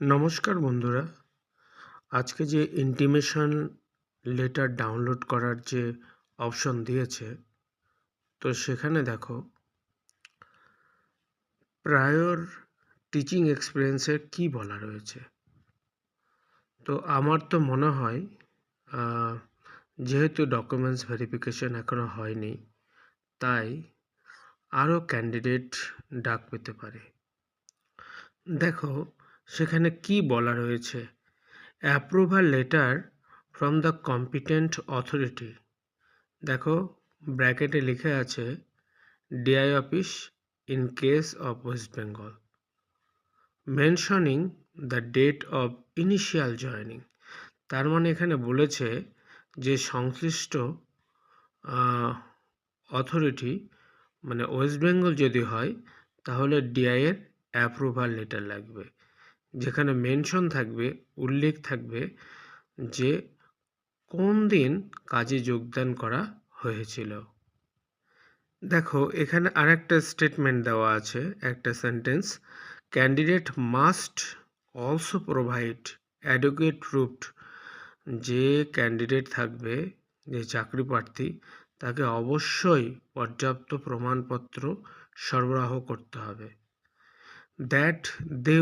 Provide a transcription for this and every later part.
নমস্কার বন্ধুরা। আজকে যে ইন্টিমেশন লেটার ডাউনলোড করার যে অপশন দিয়েছে, তো সেখানে দেখো প্রায়র টিচিং এক্সপিরিয়েন্সের কি বলা রয়েছে? তো আমার তো মনে হয় যেহেতু ডকুমেন্টস ভেরিফিকেশন এখনও হয়নি, তাই আরও ক্যান্ডিডেট ডাক পেতে পারে। দেখো সেখানে কি বলা রয়েছে? Approval letter from the competent authority দেখো ব্র্যাকেটে লিখে আছে DI office in case of West Bengal mentioning the date of initial joining তার মানে এখানে বলেছে যে সংশ্লিষ্ট অথরিটি মানে ওয়েস্ট বেঙ্গল যদি হয়, তাহলে ডিআইয়ের অ্যাপ্রুভাল লেটার লাগবে। যেখানে মেনশন থাকবে, উল্লেখ থাকবে যে কোন দিন কাজে যোগদান করা হয়েছিল। দেখো, এখানে আরেকটা স্টেটমেন্ট দেওয়া আছে, একটা sentence candidate must also provide advocate root যে ক্যান্ডিডেট থাকবে, যে চাকরি প্রার্থী, তাকে অবশ্যই পর্যাপ্ত প্রমাণপত্র সরবরাহ করতে হবে। That they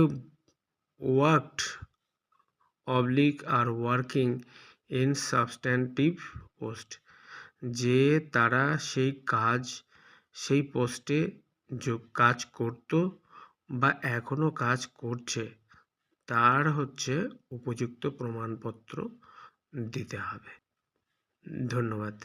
worked oblique or working in substantive post যে তারা সেই কাজ, সেই পোস্টে যোগ কাজ করতো বা এখনও কাজ করছে, তার হচ্ছে উপযুক্ত প্রমাণপত্র দিতে হবে। ধন্যবাদ।